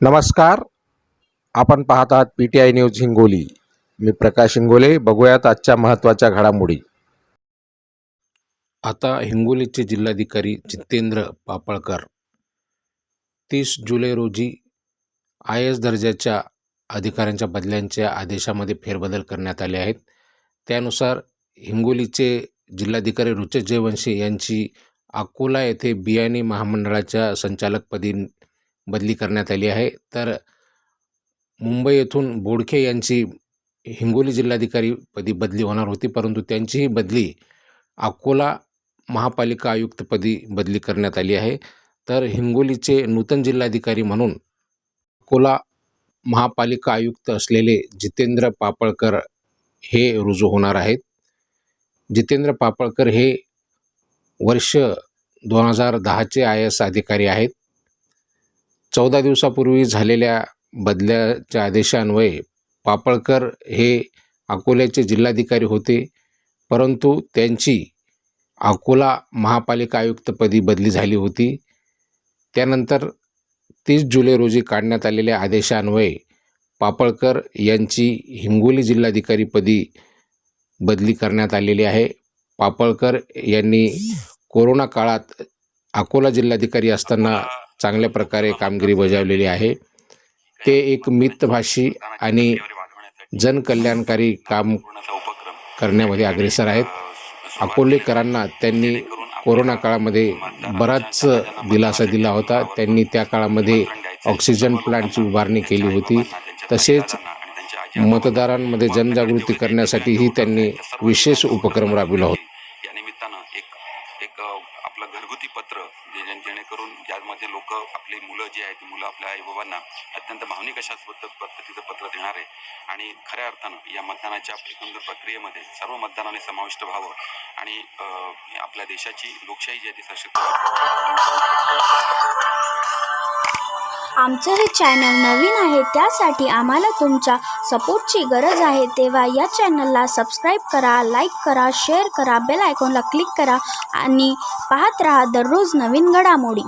नमस्कार. आपण पाहत आहात P T I news Hingoli. मी प्रकाश हिंगोले. बघूयात आजच्या महत्त्वाच्या घडामोडी. आता हिंगोलीचे जिल्हाधिकारी जितेंद्र पापळकर. तीस जुलै रोजी आय एस दर्जाच्या अधिकाऱ्यांच्या बदल्यांच्या आदेशामध्ये फेरबदल करण्यात आले आहेत. त्यानुसार हिंगोलीचे जिल्हाधिकारी रुचेश जयवंशी यांची अकोला येथे बियाणे महामंडळाच्या संचालकपदी बदली करण्यात आली आहे. तर मुंबई येथून बोडखे यांची हिंगोली जिल्हाधिकारीपदी बदली होणार होती. परंतु त्यांचीही बदली अकोला महापालिका आयुक्तपदी बदली करण्यात आली आहे. तर हिंगोलीचे नूतन जिल्हाधिकारी म्हणून अकोला महापालिका आयुक्त असलेले जितेंद्र पापळकर हे रुजू होणार आहेत. जितेंद्र पापळकर हे वर्ष दोन हजार दहाचे आय एस अधिकारी आहेत. चौदा दिवसापूर्वी झालेल्या बदल्याच्या आदेशान्वये पापळकर हे अकोल्याचे जिल्हाधिकारी होते परंतु त्यांची अकोला महापालिका आयुक्तपदी बदली झाली होती. त्यानंतर तीस जुलै रोजी काढण्यात आलेल्या आदेशान्वये पापळकर यांची हिंगोली जिल्हाधिकारीपदी बदली करण्यात आलेली आहे. पापळकर यांनी कोरोना काळात अकोला जिल्हाधिकारी असताना चांगल्या प्रकारे कामगिरी बजावलेली आहे. ते एक मितभाषी आणि जनकल्याणकारी काम करण्यामध्ये अग्रेसर आहेत. अकोलेकरांना त्यांनी कोरोना काळामध्ये बराच दिलासा दिला होता. त्यांनी त्या काळामध्ये ऑक्सिजन प्लांटची उभारणी केली होती. तसेच मतदारांमध्ये जनजागृती करण्यासाठीही त्यांनी विशेष उपक्रम राबविला होता या निमित्तानं एक एक अ, आपलं पत्र जे जेणेकरून ज्यामध्ये लोक आपली मुलं जी आहेत ती मुलं आपल्या आईबाबांना अत्यंत भावनिक अशा पद्धतीचं पत्र देणार आहे. आणि खऱ्या अर्थानं या मतदानाच्या एकंदर प्रक्रियेमध्ये सर्व मतदानाने समाविष्ट व्हावं आणि आपल्या देशाची लोकशाही जी आहे ती सशक्त आमचं हे चॅनल नवीन आहे त्यासाठी आम्हाला तुमच्या सपोर्टची गरज आहे. तेव्हा या चॅनलला सबस्क्राईब करा लाईक करा शेअर करा बेल आयकॉनला क्लिक करा आणि पाहत राहा दररोज नवीन घडामोडी.